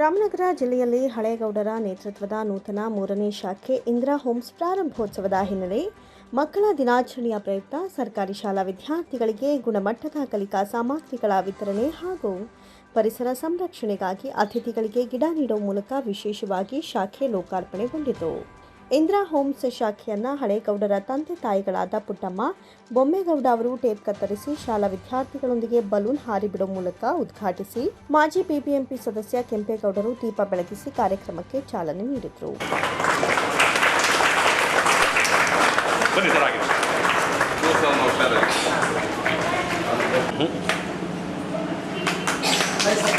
ರಾಮನಗರ ಜಿಲ್ಲೆಯಲ್ಲಿ ಹಳೇಗೌಡರ ನೇತೃತ್ವದ ನೂತನ ಮೂರನೇ ಶಾಖೆ ಇಂದಿರಾ ಹೋಮ್ಸ್ ಪ್ರಾರಂಭೋತ್ಸವದ ಹಿನ್ನೆಲೆ ಮಕ್ಕಳ ದಿನಾಚರಣೆಯ ಪ್ರಯುಕ್ತ ಸರ್ಕಾರಿ ಶಾಲಾ ವಿದ್ಯಾರ್ಥಿಗಳಿಗೆ ಗುಣಮಟ್ಟದ ಕಲಿಕಾ ಸಾಮಗ್ರಿಗಳ ವಿತರಣೆ ಹಾಗೂ ಪರಿಸರ ಸಂರಕ್ಷಣೆಗಾಗಿ ಅತಿಥಿಗಳಿಗೆ ಗಿಡ ನೀಡುವ ಮೂಲಕ ವಿಶೇಷವಾಗಿ ಶಾಖೆ ಲೋಕಾರ್ಪಣೆಗೊಂಡಿತು. ಇಂದಿರಾ ಹೋಮ್ಸ್ ಶಾಖೆಯನ್ನ ಹಳೇಗೌಡರ ತಂದೆ ತಾಯಿಗಳಾದ ಪುಟ್ಟಮ್ಮ ಬೊಮ್ಮೇಗೌಡ ಅವರು ಟೇಪ್ ಕತ್ತರಿಸಿ ಶಾಲಾ ವಿದ್ಯಾರ್ಥಿಗಳೊಂದಿಗೆ ಬಲೂನ್ ಹಾರಿ ಬಿಡುವ ಮೂಲಕ ಉದ್ಘಾಟಿಸಿ ಮಾಜಿ ಬಿಬಿಎಂಪಿ ಸದಸ್ಯ ಕೆಂಪೇಗೌಡರು ದೀಪ ಬೆಳಗಿಸಿ ಕಾರ್ಯಕ್ರಮಕ್ಕೆ ಚಾಲನೆ ನೀಡಿದರು. ಬನ್ನಿ ಸರ್ ಆಗಿದೆ ಕೂರ್ಸೋನು ಹುಷಾರಾಗಿ ಹಾಂ ಇದೆ ಸರ್ ಸರ್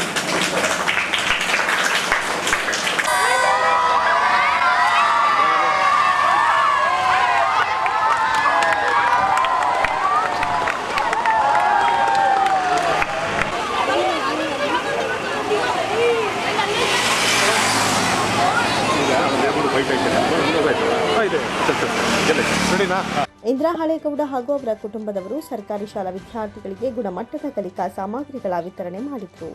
ಎಲ್ಲ ರೆಡಿನಾ ಇಂದಿರಾ ಹಳೇಗೌಡ ಹಾಗೂ ಅವರ ಕುಟುಂಬದವರು ಸರ್ಕಾರಿ ಶಾಲಾ ವಿದ್ಯಾರ್ಥಿಗಳಿಗೆ ಗುಣಮಟ್ಟದ ಕಲಿಕಾ ಸಾಮಗ್ರಿಗಳ ವಿತರಣೆ ಮಾಡಿದರು.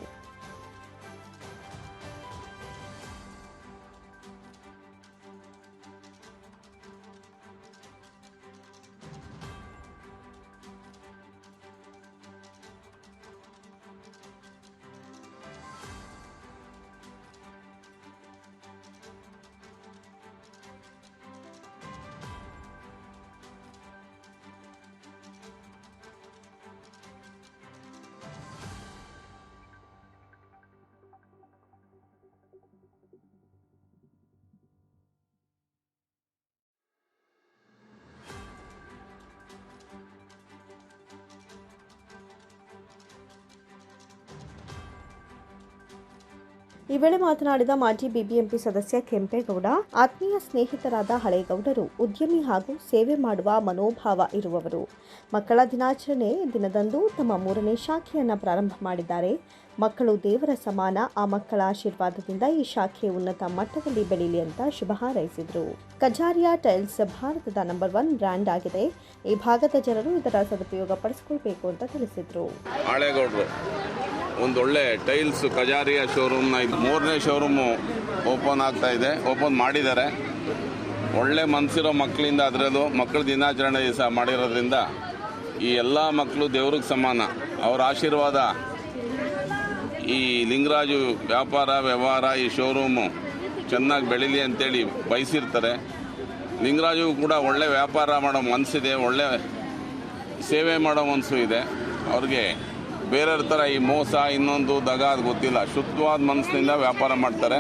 ಈ ವೇಳೆ ಮಾತನಾಡಿದ ಮಾಜಿ ಬಿಬಿಎಂಪಿ ಸದಸ್ಯ ಕೆಂಪೇಗೌಡ, ಆತ್ಮೀಯ ಸ್ನೇಹಿತರಾದ ಹಳೇಗೌಡರು, ಉದ್ಯಮಿ ಹಾಗೂ ಸೇವೆ ಮಾಡುವ ಮನೋಭಾವ ಇರುವವರು. ಮಕ್ಕಳ ದಿನಾಚರಣೆ ದಿನದಂದು ತಮ್ಮ ಮೂರನೇ ಶಾಖೆಯನ್ನು ಪ್ರಾರಂಭ ಮಾಡಿದ್ದಾರೆ. ಮಕ್ಕಳು ದೇವರ ಸಮಾನ, ಆ ಮಕ್ಕಳ ಆಶೀರ್ವಾದದಿಂದ ಈ ಶಾಖೆ ಉನ್ನತ ಮಟ್ಟದಲ್ಲಿ ಬೆಳೀಲಿ ಅಂತ ಶುಭ ಹಾರೈಸಿದರು. ಕಜಾರಿಯಾ ಟೈಲ್ಸ್ ಭಾರತದ ನಂಬರ್ ಒನ್ ಬ್ರ್ಯಾಂಡ್ ಆಗಿದೆ. ಈ ಭಾಗದ ಜನರು ಇದರ ಸದುಪಯೋಗ ಪಡಿಸಿಕೊಳ್ಬೇಕು ಅಂತ ತಿಳಿಸಿದರು. ಒಂದೊಳ್ಳೆ ಟೈಲ್ಸ್ ಕಜಾರಿಯಾ ಶೋರೂಮ್ನ ಮೂರನೇ ಶೋರೂಮು ಓಪನ್ ಆಗ್ತಾ ಇದೆ ಓಪನ್ ಮಾಡಿದ್ದಾರೆ. ಒಳ್ಳೆ ಮನಸ್ಸಿರೋ ಮಕ್ಕಳಿಂದ ಅದರಲ್ಲೂ ಮಕ್ಕಳ ದಿನಾಚರಣೆ ದಿವಸ ಮಾಡಿರೋದ್ರಿಂದ ಈ ಎಲ್ಲ ಮಕ್ಕಳು ದೇವ್ರಿಗೆ ಸಮಾನ. ಅವರ ಆಶೀರ್ವಾದ ಈ ಲಿಂಗರಾಜು ವ್ಯಾಪಾರ, ವ್ಯವಹಾರ, ಈ ಶೋರೂಮು ಚೆನ್ನಾಗಿ ಬೆಳೀಲಿ ಅಂತೇಳಿ ಬಯಸಿರ್ತಾರೆ. ಲಿಂಗರಾಜು ಕೂಡ ಒಳ್ಳೆ ವ್ಯಾಪಾರ ಮಾಡೋ ಮನಸ್ಸಿದೆ ಒಳ್ಳೆ ಸೇವೆ ಮಾಡೋ ಮನಸ್ಸು ಇದೆ. ಅವ್ರಿಗೆ ಬೇರೆಯವ್ರ ಥರ ಈ ಮೋಸ, ಇನ್ನೊಂದು ದಗ ಅದು ಗೊತ್ತಿಲ್ಲ. ಶುದ್ಧವಾದ ಮನಸ್ಸಿನಿಂದ ವ್ಯಾಪಾರ ಮಾಡ್ತಾರೆ.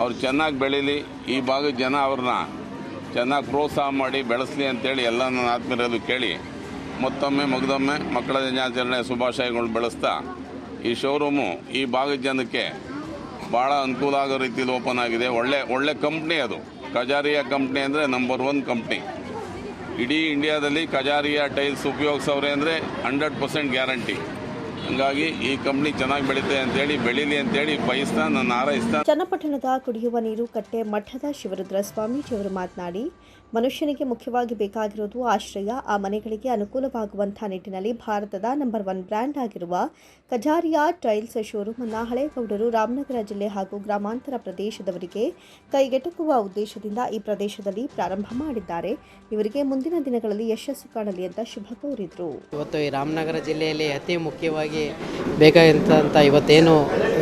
ಅವ್ರು ಚೆನ್ನಾಗಿ ಬೆಳೀಲಿ, ಈ ಭಾಗದ ಜನ ಅವ್ರನ್ನ ಚೆನ್ನಾಗಿ ಪ್ರೋತ್ಸಾಹ ಮಾಡಿ ಬೆಳೆಸಲಿ ಅಂತೇಳಿ ಎಲ್ಲ ನನ್ನ ಆತ್ಮೀಯರಲ್ಲೂ ಕೇಳಿ, ಮತ್ತೊಮ್ಮೆ ಮಗದೊಮ್ಮೆ ಮಕ್ಕಳ ದಿನಾಚರಣೆ ಶುಭಾಶಯಗಳು ಬೆಳೆಸ್ತಾ ಈ ಶೋರೂಮು ಈ ಭಾಗದ ಜನಕ್ಕೆ ಭಾಳ ಅನುಕೂಲ ಆಗೋ ರೀತಿಯಲ್ಲಿ ಓಪನ್ ಆಗಿದೆ. ಒಳ್ಳೆ ಒಳ್ಳೆ ಕಂಪ್ನಿ ಅದು. ಕಜಾರಿಯಾ ಕಂಪ್ನಿ ಅಂದರೆ ನಂಬರ್ ಒನ್ ಕಂಪ್ನಿ ಇಡೀ ಇಂಡಿಯಾದಲ್ಲಿ ಕಜಾರಿಯಾ ಟೈಲ್ಸ್ ಉಪಯೋಗಿಸೋರೆ ಅಂದರೆ ಹಂಡ್ರೆಡ್ ಪರ್ಸೆಂಟ್ ಗ್ಯಾರಂಟಿ ಹಂಗಾಗಿ ಈ ಕಂಪ್ನಿ ಚೆನ್ನಾಗಿ ಬೆಳೀತೆ ಅಂತೇಳಿ, ಬೆಳೀಲಿ ಅಂತೇಳಿ ಬಯಸ್ತಾ ನಾನು ಆರೈಸ್ತಾ ಚನ್ನಪಟ್ಟಣದ ಕುಡಿಯುವ ನೀರು ಕಟ್ಟೆ ಮಠದ ಶಿವರುದ್ರ ಸ್ವಾಮೀಜಿಯವರು ಮಾತನಾಡಿ ಮನುಷ್ಯನಿಗೆ ಮುಖ್ಯವಾಗಿ ಬೇಕಾಗಿರುವುದು ಆಶ್ರಯ. ಆ ಮನೆಗಳಿಗೆ ಅನುಕೂಲವಾಗುವಂಥ ನಿಟ್ಟಿನಲ್ಲಿ ಭಾರತದ ನಂಬರ್ ಒನ್ ಬ್ರ್ಯಾಂಡ್ ಆಗಿರುವ ಕಜಾರಿಯಾ ಟೈಲ್ಸ್ ಶೋರೂಮ್ ಅನ್ನು ಹಳೇಗೌಡರು ರಾಮನಗರ ಜಿಲ್ಲೆ ಹಾಗೂ ಗ್ರಾಮಾಂತರ ಪ್ರದೇಶದವರಿಗೆ ಕೈಗೆಟಕುವ ಉದ್ದೇಶದಿಂದ ಈ ಪ್ರದೇಶದಲ್ಲಿ ಪ್ರಾರಂಭ ಮಾಡಿದ್ದಾರೆ. ಇವರಿಗೆ ಮುಂದಿನ ದಿನಗಳಲ್ಲಿ ಯಶಸ್ಸು ಕಾಣಲಿ ಅಂತ ಶುಭ ಕೋರಿದ್ರು. ಇವತ್ತು ಈ ರಾಮನಗರ ಜಿಲ್ಲೆಯಲ್ಲಿ ಅತಿ ಮುಖ್ಯವಾಗಿ ಬೇಕಾಗಿರ್ತಂಥ ಇವತ್ತೇನು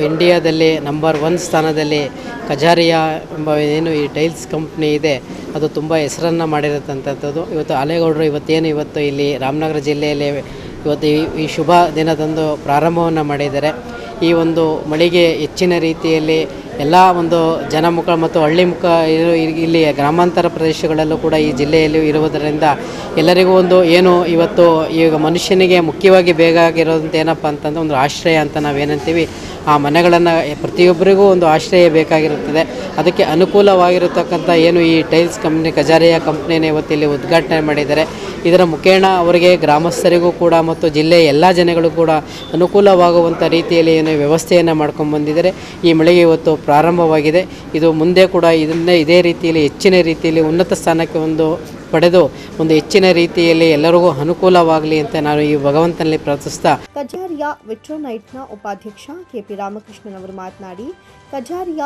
ಇಂಡಿಯಾದಲ್ಲಿ ನಂಬರ್ ಒನ್ ಸ್ಥಾನದಲ್ಲಿ ಕಜಾರಿಯಾ ಎಂಬ ಏನು ಈ ಟೈಲ್ಸ್ ಕಂಪ್ನಿ ಇದೆ, ಅದು ತುಂಬ ಹೆಸರನ್ನು ಮಾಡಿರತಕ್ಕಂಥದ್ದು. ಇವತ್ತು ಅಲೆಗೌಡರು ಇವತ್ತೇನು ಇವತ್ತು ಇಲ್ಲಿ ರಾಮನಗರ ಜಿಲ್ಲೆಯಲ್ಲಿ ಇವತ್ತು ಈ ಶುಭ ದಿನದಂದು ಪ್ರಾರಂಭವನ್ನು ಮಾಡಿದ್ದಾರೆ. ಈ ಒಂದು ಮಳಿಗೆ ಹೆಚ್ಚಿನ ರೀತಿಯಲ್ಲಿ ಎಲ್ಲ ಒಂದು ಜನಮುಖ ಮತ್ತು ಹಳ್ಳಿ ಮುಖ ಇಲ್ಲಿ ಗ್ರಾಮಾಂತರ ಪ್ರದೇಶಗಳಲ್ಲೂ ಕೂಡ ಈ ಜಿಲ್ಲೆಯಲ್ಲಿ ಇರುವುದರಿಂದ ಎಲ್ಲರಿಗೂ ಒಂದು ಏನು ಇವತ್ತು ಈಗ ಮನುಷ್ಯನಿಗೆ ಮುಖ್ಯವಾಗಿ ಬೇಕಾಗಿರೋದಂತ ಏನಪ್ಪ ಅಂತಂದ್ರೆ ಒಂದು ಆಶ್ರಯ ಅಂತ ನಾವೇನಂತೀವಿ. ಆ ಮನೆಗಳನ್ನು ಪ್ರತಿಯೊಬ್ಬರಿಗೂ ಒಂದು ಆಶ್ರಯ ಬೇಕಾಗಿರುತ್ತದೆ. ಅದಕ್ಕೆ ಅನುಕೂಲವಾಗಿರತಕ್ಕಂಥ ಏನು ಈ ಟೈಲ್ಸ್ ಕಂಪ್ನಿ, ಕಜಾರಿಯಾ ಕಂಪ್ನಿನ ಇವತ್ತಿಲ್ಲಿ ಉದ್ಘಾಟನೆ ಮಾಡಿದ್ದಾರೆ. ಇದರ ಮುಖೇಣ ಅವರಿಗೆ ಗ್ರಾಮಸ್ಥರಿಗೂ ಕೂಡ ಮತ್ತು ಜಿಲ್ಲೆಯ ಎಲ್ಲ ಜನಗಳು ಕೂಡ ಅನುಕೂಲವಾಗುವಂಥ ರೀತಿಯಲ್ಲಿ ಏನು ವ್ಯವಸ್ಥೆಯನ್ನು ಮಾಡ್ಕೊಂಡು ಬಂದಿದ್ದಾರೆ. ಈ ಮಳಿಗೆ ಇವತ್ತು ಪ್ರಾರಂಭವಾಗಿದೆ. ಇದು ಮುಂದೆ ಕೂಡ ಇದನ್ನೇ ಇದೇ ರೀತಿಯಲ್ಲಿ ಹೆಚ್ಚಿನ ರೀತಿಯಲ್ಲಿ ಉನ್ನತ ಸ್ಥಾನಕ್ಕೆ ಒಂದು ಪಡೆದು ಒಂದು ಹೆಚ್ಚಿನ ರೀತಿಯಲ್ಲಿ ಎಲ್ಲರಿಗೂ ಅನುಕೂಲವಾಗಲಿ ಅಂತ ನಾನು ಈ ಭಗವಂತನಲ್ಲಿ ಪ್ರಾರ್ಥಿಸ್ತಾ ಕಜಾರಿಯ ವಿಟ್ರೋನೈಟ್ನ ಉಪಾಧ್ಯಕ್ಷ ಕೆಪಿ ರಾಮಕೃಷ್ಣನ್ ಅವರು ಮಾತನಾಡಿ, ಕಜಾರಿಯ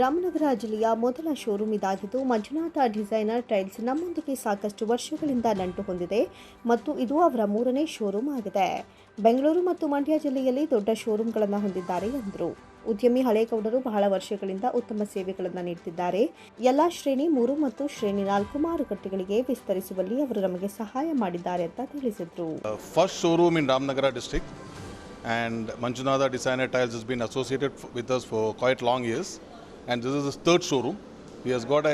ರಾಮನಗರ ಜಿಲ್ಲೆಯ ಮೊದಲ ಶೋರೂಮ್ ಇದಾಗಿದ್ದು, ಮಂಜುನಾಥ ಡಿಸೈನರ್ ಟೈಲ್ಸ್ ನಮ್ಮೊಂದಿಗೆ ಸಾಕಷ್ಟು ವರ್ಷಗಳಿಂದ ನಂಟು ಹೊಂದಿದೆ ಮತ್ತು ಇದು ಅವರ ಮೂರನೇ ಶೋರೂಮ್ ಆಗಿದೆ. ಬೆಂಗಳೂರು ಮತ್ತು ಮಂಡ್ಯ ಜಿಲ್ಲೆಯಲ್ಲಿ ದೊಡ್ಡ ಶೋರೂಮ್ಗಳನ್ನು ಹೊಂದಿದ್ದಾರೆ ಎಂದರು. ಉದ್ಯಮಿ ಹಳೇಗೌಡರು ಬಹಳ ವರ್ಷಗಳಿಂದ ಉತ್ತಮ ಸೇವೆಗಳನ್ನು ನೀಡುತ್ತಿದ್ದಾರೆ ಎಲ್ಲ ಶ್ರೇಣಿ ಮೂರು ಮತ್ತು ಶ್ರೇಣಿ ನಾಲ್ಕು ಮಾರುಕಟ್ಟೆಗಳಿಗೆ ವಿಸ್ತರಿಸುವಲ್ಲಿ ಅವರು ನಮಗೆ ಸಹಾಯ ಮಾಡಿದ್ದಾರೆ ಅಂತ ತಿಳಿಸಿದರು first showroom in Ramanagara district and Manjunatha designer tiles is been associated with us for us long years and this is is showroom third showroom. Got has got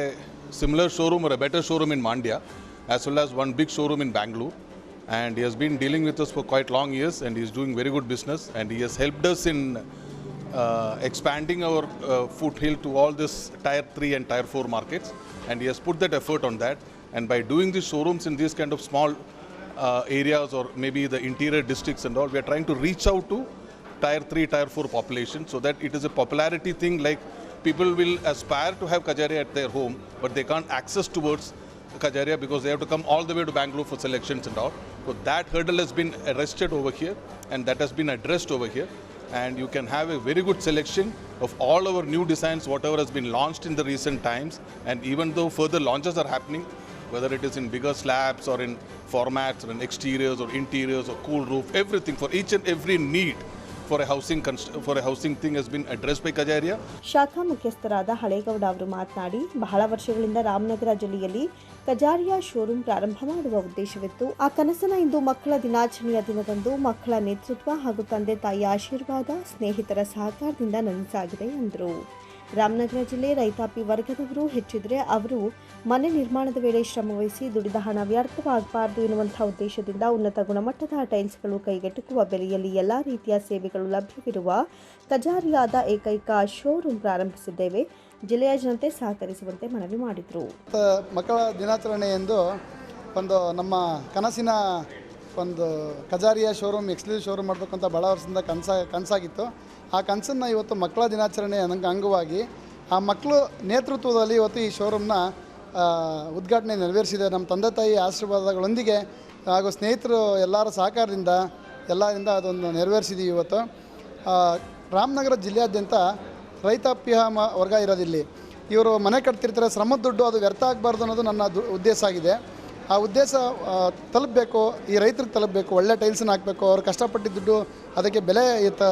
showroom a better showroom in Mandya as well as one big showroom in Bangalore and he has been dealing with us for quite long years and he is doing very good business and he has helped us in uh, expanding our uh, foothill to all this tier 3 and tier 4 markets and he has put that effort on that and by doing these showrooms in these kind of small uh, areas or maybe the interior districts and all we are trying to reach out to tier 3 tier 4 population so that it is a popularity thing like people will aspire to have kajaria at their home but they can't access towards Kajaria because they have to come all the way to Bangalore for selections and all. So that hurdle has been arrested over here and that has been addressed over here. And you can have a very good selection of all our new designs, whatever has been launched in the recent times. And even though further launches are happening, whether it is in bigger slabs or in formats or in exteriors or interiors or cool roof, everything for each and every need for a housing for a housing thing has been addressed by Kajaria. ಶಾಖಾ ಮುಖ್ಯಸ್ಥರಾದ ಹಳೇಗೌಡ ಅವರು ಮಾತನಾಡಿ, ಬಹಳ ವರ್ಷಗಳಿಂದ ರಾಮನಗರ ಜಿಲ್ಲೆಯಲ್ಲಿ Kajaria showroom ಪ್ರಾರಂಭ ಮಾಡುವ ಉದ್ದೇಶವಿತ್ತು ಆ ಕನಸನ ಇಂದು ಮಕ್ಕಳ ದಿನಾಚರಣೆಯ ದಿನದಂದು ಮಕ್ಕಳ ನೇತೃತ್ವ ಹಾಗೂ ತಂದೆ ತಾಯಿಯ ಆಶೀರ್ವಾದ, ಸ್ನೇಹಿತರ ಸಹಕಾರದಿಂದ ನನಸಾಗಿದೆ ಎಂದರು ರಾಮನಗರ ಜಿಲ್ಲೆ ರೈತಾಪಿ ವರ್ಗದವರು ಹೆಚ್ಚಿದ್ರೆ ಅವರು ಮನೆ ನಿರ್ಮಾಣದ ವೇಳೆ ಶ್ರಮವಹಿಸಿ ದುಡಿದ ಹಣ ವ್ಯರ್ಥವಾಗಬಾರದು ಎನ್ನುವಂತಹ ಉದ್ದೇಶದಿಂದ ಉನ್ನತ ಗುಣಮಟ್ಟದ ಟೈಲ್ಸ್ಗಳು ಕೈಗೆಟುಕುವ ಬೆಲೆಯಲ್ಲಿ ಎಲ್ಲ ರೀತಿಯ ಸೇವೆಗಳು ಲಭ್ಯವಿರುವ ಕಜಾರಿಯಾದ ಏಕೈಕ ಶೋರೂಮ್ ಪ್ರಾರಂಭಿಸಿದ್ದೇವೆ. ಜಿಲ್ಲೆಯ ಜನತೆ ಸಹಕರಿಸುವಂತೆ ಮನವಿ ಮಾಡಿದರು. ಮಕ್ಕಳ ದಿನಾಚರಣೆ ಎಂದು ಒಂದು ನಮ್ಮ ಕನಸಿನ ಒಂದು ಕಜಾರಿಯ ಶೋರೂಮ್ ಎಕ್ಸ್ಕ್ಲೂಸಿವ್ ಶೋರೂಮ್ ಮಾಡಬೇಕು ಅಂತ ಭಾಳ ವರ್ಷದಿಂದ ಕನಸ, ಕನಸಾಗಿತ್ತು. ಆ ಕನಸನ್ನು ಇವತ್ತು ಮಕ್ಕಳ ದಿನಾಚರಣೆ ನಂಗೆ ಅಂಗವಾಗಿ ಆ ಮಕ್ಕಳು ನೇತೃತ್ವದಲ್ಲಿ ಇವತ್ತು ಈ ಶೋರೂಮ್ನ ಉದ್ಘಾಟನೆ ನೆರವೇರಿಸಿದೆ. ನಮ್ಮ ತಂದೆ ತಾಯಿ ಆಶೀರ್ವಾದಗಳೊಂದಿಗೆ ಹಾಗೂ ಸ್ನೇಹಿತರು ಎಲ್ಲರ ಸಹಕಾರದಿಂದ, ಎಲ್ಲರಿಂದ ಅದೊಂದು ನೆರವೇರಿಸಿದೆ ಇವತ್ತು. ರಾಮನಗರ ಜಿಲ್ಲೆಯಾದ್ಯಂತ ರೈತಾಪ್ಯ ಮ, ವರ್ಗ ಇರೋದಿಲ್ಲಿ. ಇವರು ಮನೆ ಕಟ್ತಿರ್ತಾರೆ, ಶ್ರಮದ ದುಡ್ಡು ಅದು ವ್ಯರ್ಥ ಆಗಬಾರ್ದು ಅನ್ನೋದು ನನ್ನ ದು, ಉದ್ದೇಶ ಆಗಿದೆ. ಆ ಉದ್ದೇಶ ತಲುಪಬೇಕು, ಈ ರೈತರಿಗೆ ತಲುಪಬೇಕು, ಒಳ್ಳೆ ಟೈಲ್ಸನ್ನು ಹಾಕಬೇಕು, ಅವ್ರು ಕಷ್ಟಪಟ್ಟಿದ್ದ ದುಡ್ಡು ಅದಕ್ಕೆ ಬೆಲೆ ತ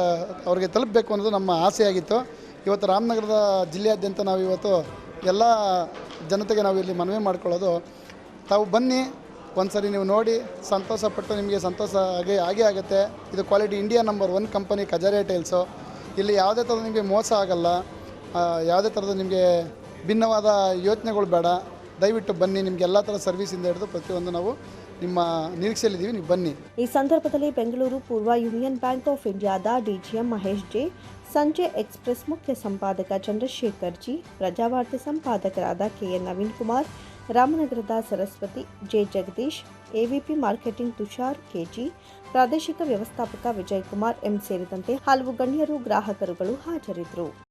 ಅವ್ರಿಗೆ ತಲುಪಬೇಕು ಅನ್ನೋದು ನಮ್ಮ ಆಸೆಯಾಗಿತ್ತು. ಇವತ್ತು ರಾಮನಗರದ ಜಿಲ್ಲೆಯಾದ್ಯಂತ ನಾವು ಇವತ್ತು ಎಲ್ಲ ಜನತೆಗೆ ನಾವು ಇಲ್ಲಿ ಮನವಿ ಮಾಡ್ಕೊಳ್ಳೋದು, ತಾವು ಬನ್ನಿ, ಒಂದ್ಸರಿ ನೀವು ನೋಡಿ, ಸಂತೋಷಪಟ್ಟು ನಿಮಗೆ ಸಂತೋಷ ಆಗೇ ಆಗೇ ಆಗುತ್ತೆ. ಇದು quality India number one company Kajaria tiles ಇಲ್ಲಿ ಯಾವುದೇ ಥರದ ನಿಮಗೆ ಮೋಸ ಆಗಲ್ಲ ಯಾವುದೇ ಥರದ ನಿಮಗೆ ಭಿನ್ನವಾದ ಯೋಚನೆಗಳು ಬೇಡ. ದಯವಿಟ್ಟು ಬನ್ನಿ, ನಿಮಗೆ ಎಲ್ಲ ಥರ ಸರ್ವಿಸಿಂದ ಹಿಡಿದು ಪ್ರತಿಯೊಂದು ನಾವು ನಿಮ್ಮ ನಿರೀಕ್ಷೆಯಲ್ಲಿದ್ದೀವಿ, ನೀವು ಬನ್ನಿ. ಈ ಸಂದರ್ಭದಲ್ಲಿ ಬೆಂಗಳೂರು ಪೂರ್ವ ಯೂನಿಯನ್ ಬ್ಯಾಂಕ್ ಆಫ್ ಇಂಡಿಯಾದ DGM Mahesh J, Sanje Express ಮುಖ್ಯ ಸಂಪಾದಕ ಚಂದ್ರಶೇಖರ್ ಜಿ, ಪ್ರಜಾವಾರ್ತೆ ಸಂಪಾದಕರಾದ ಕೆಎನ್ ನವೀನ್ ಕುಮಾರ್ ರಾಮನಗರದ Saraswati, J Jagadish, AVP marketing Tushar KG, ಪ್ರಾದೇಶಿಕ ವ್ಯವಸ್ಥಾಪಕ ವಿಜಯ್ ಕುಮಾರ್ ಎಂ ಸೇರಿದಂತೆ ಹಲವು ಗಣ್ಯರು, ಗ್ರಾಹಕರುಗಳು ಹಾಜರಿದ್ದರು.